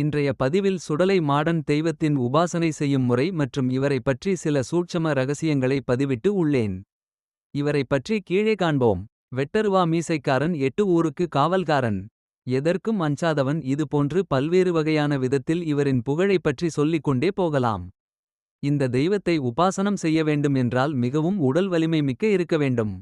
இன்றைய பதிவில் சுடலை மாடன் தெய்வத்தின் உபாசனை செய்யும் முறை மற்றும் இவரை பற்றி சில சூட்சம ரகசியங்களை பதிவிட்டு உள்ளேன். இவரை பற்றி கீழே காண்போம். வெட்டருவா மீசைக்காரன் எட்டு ஊருக்கு காவல்காரன். எதற்கும் அஞ்சாதவன் இது போன்று பல்வேறு வகையான விதத்தில் இவரின் புகழைப் பற்றி சொல்லிக் கொண்டே போகலாம். இந்த தெய்வத்தை உபாசனம் செய்ய வேண்டும் என்றால் மிகவும் உடல் வலிமை மிக்க இருக்க வேண்டும்.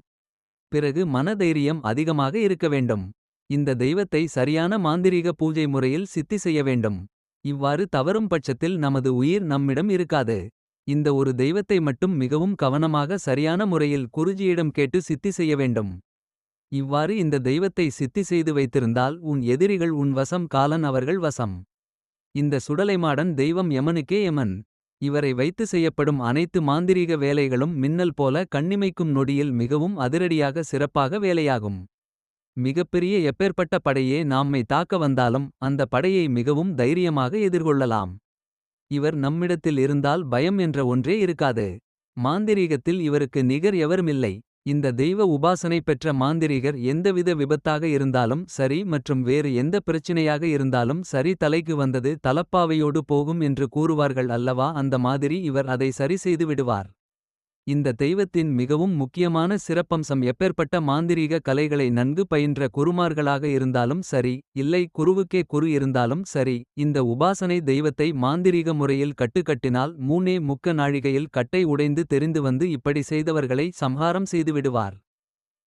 பிறகு மன தைரியம் அதிகமாக இருக்க வேண்டும். இந்த தெய்வத்தை சரியான மாந்திரீக பூஜை முறையில் சித்தி செய்ய வேண்டும். இவ்வாறு தவறும் பட்சத்தில் நமது உயிர் நம்மிடம் இருக்காது. இந்த ஒரு தெய்வத்தை மட்டும் மிகவும் கவனமாக சரியான முறையில் குருஜியிடம் கேட்டு சித்தி செய்ய வேண்டும். இவ்வாறு இந்த தெய்வத்தை சித்தி செய்து வைத்திருந்தால் உன் எதிரிகள் உன் வசம் காலன் அவர்கள் வசம். இந்த சுடலைமாடன் தெய்வம் யமனுக்கே யமன். இவரை வைத்து செய்யப்படும் அனைத்து மாந்திரீக வேலைகளும் மின்னல் போல கண்ணிமைக்கும் நொடியில் மிகவும் அதிரடியாக சிறப்பாக வேலையாகும். மிகப்பெரிய எப்பேற்பட்ட படையே நாம்மை தாக்க வந்தாலும் அந்த படையை மிகவும் தைரியமாக எதிர்கொள்ளலாம். இவர் நம்மிடத்தில் இருந்தால் பயம் என்ற ஒன்றே இருக்காது. மாந்திரீகத்தில் இவருக்கு நிகர் எவருமில்லை. இந்த தெய்வ உபாசனை பெற்ற மாந்திரீகர் எந்தவித விபத்தாக இருந்தாலும் சரி மற்றும் வேறு எந்த பிரச்சினையாக இருந்தாலும் சரி தலைக்கு வந்தது தலப்பாவையோடு போகும் என்று கூறுவார்கள் அல்லவா அந்த மாதிரி இவர் அதை சரி செய்து விடுவார். இந்த தெய்வத்தின் மிகவும் முக்கியமான சிறப்பம்சம் எப்பேற்பட்ட மாந்திரீக கலைகளை நன்கு பயின்ற குருமார்களாக இருந்தாலும் சரி இல்லை குருவுக்கே குரு இருந்தாலும் சரி இந்த உபாசனை தெய்வத்தை மாந்திரீக முறையில் கட்டுக்கட்டினால் மூனே முக்க நாழிகையில் கட்டை உடைந்து தெரிந்து வந்து இப்படி செய்தவர்களை சம்ஹாரம் செய்துவிடுவார்.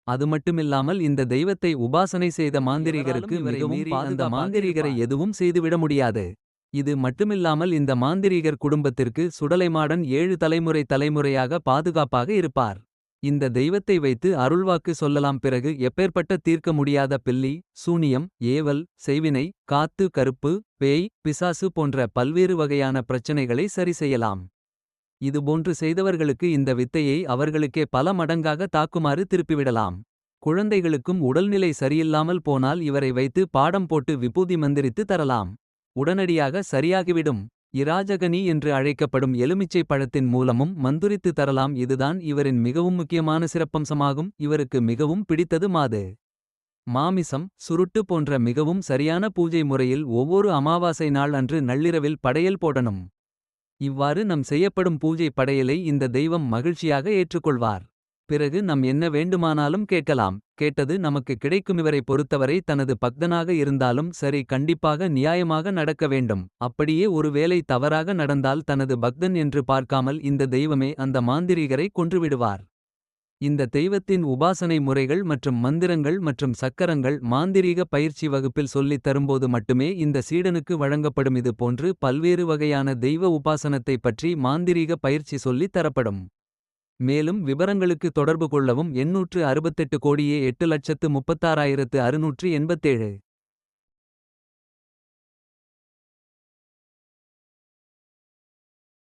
அது மட்டுமில்லாமல் இந்த தெய்வத்தை உபாசனை செய்த மாந்திரீகருக்கு மிகவும் பாதுகா மாந்திரீகரை எதுவும் செய்துவிட முடியாது. இது மட்டுமில்லாமல் இந்த மாந்திரீகர் குடும்பத்திற்கு சுடலைமாடன் ஏழு தலைமுறை தலைமுறையாக பாதுகாப்பாக இருப்பார். இந்த தெய்வத்தை வைத்து அருள்வாக்கு சொல்லலாம் பிறகு எப்பேற்பட்ட தீர்க்க முடியாத பில்லி சூனியம் ஏவல் செய்வினை காத்து கருப்பு பேய் பிசாசு போன்ற பல்வேறு வகையான பிரச்சனைகளை சரி செய்யலாம். இதுபோன்று செய்தவர்களுக்கு இந்த வித்தையை அவர்களுக்கே பல மடங்காக தாக்குமாறு திருப்பிவிடலாம். குழந்தைகளுக்கும் உடல்நிலை சரியில்லாமல் போனால் இவரை வைத்து பாடம் போட்டு விபூதி மந்திரித்து தரலாம். உடனடியாக சரியாகிவிடும். இராஜகனி என்று அழைக்கப்படும் எலுமிச்சை பழத்தின் மூலமும் மந்துரித்து தரலாம் இதுதான் இவரின் மிகவும் முக்கியமான சிறப்பம்சமாகும் இவருக்கு மிகவும் பிடித்தது மாது. மாமிசம் சுருட்டு போன்ற மிகவும் சரியான பூஜை முறையில் ஒவ்வொரு அமாவாசை நாள் அன்று நள்ளிரவில் படையல் போடணும். இவ்வாறு நம் செய்யப்படும் பூஜை படையலை இந்த தெய்வம் மகிழ்ச்சியாக ஏற்றுக்கொள்வார். பிறகு நம் என்ன வேண்டுமானாலும் கேட்கலாம் கேட்டது நமக்கு கிடைக்குமிவரை பொறுத்தவரை தனது பக்தனாக இருந்தாலும் சரி கண்டிப்பாக நியாயமாக நடக்க வேண்டும். அப்படியே ஒருவேளை தவறாக நடந்தால் தனது பக்தன் என்று பார்க்காமல் இந்த தெய்வமே அந்த மாந்திரிகரை கொன்றுவிடுவார். இந்த தெய்வத்தின் உபாசனை முறைகள் மற்றும் மந்திரங்கள் மற்றும் சக்கரங்கள் மாந்திரீக பயிற்சி வகுப்பில் சொல்லித் தரும்போது மட்டுமே இந்த சீடனுக்கு வழங்கப்படும் இது போன்று பல்வேறு வகையான தெய்வ உபாசனத்தை பற்றி மாந்திரீக பயிற்சி சொல்லித் தரப்படும். மேலும் விவரங்களுக்கு தொடர்பு கொள்ளவும் எண்ணூற்று அறுபத்தெட்டு கோடியே எட்டு லட்சத்து முப்பத்தாறாயிரத்து அறுநூற்று எண்பத்தேழு.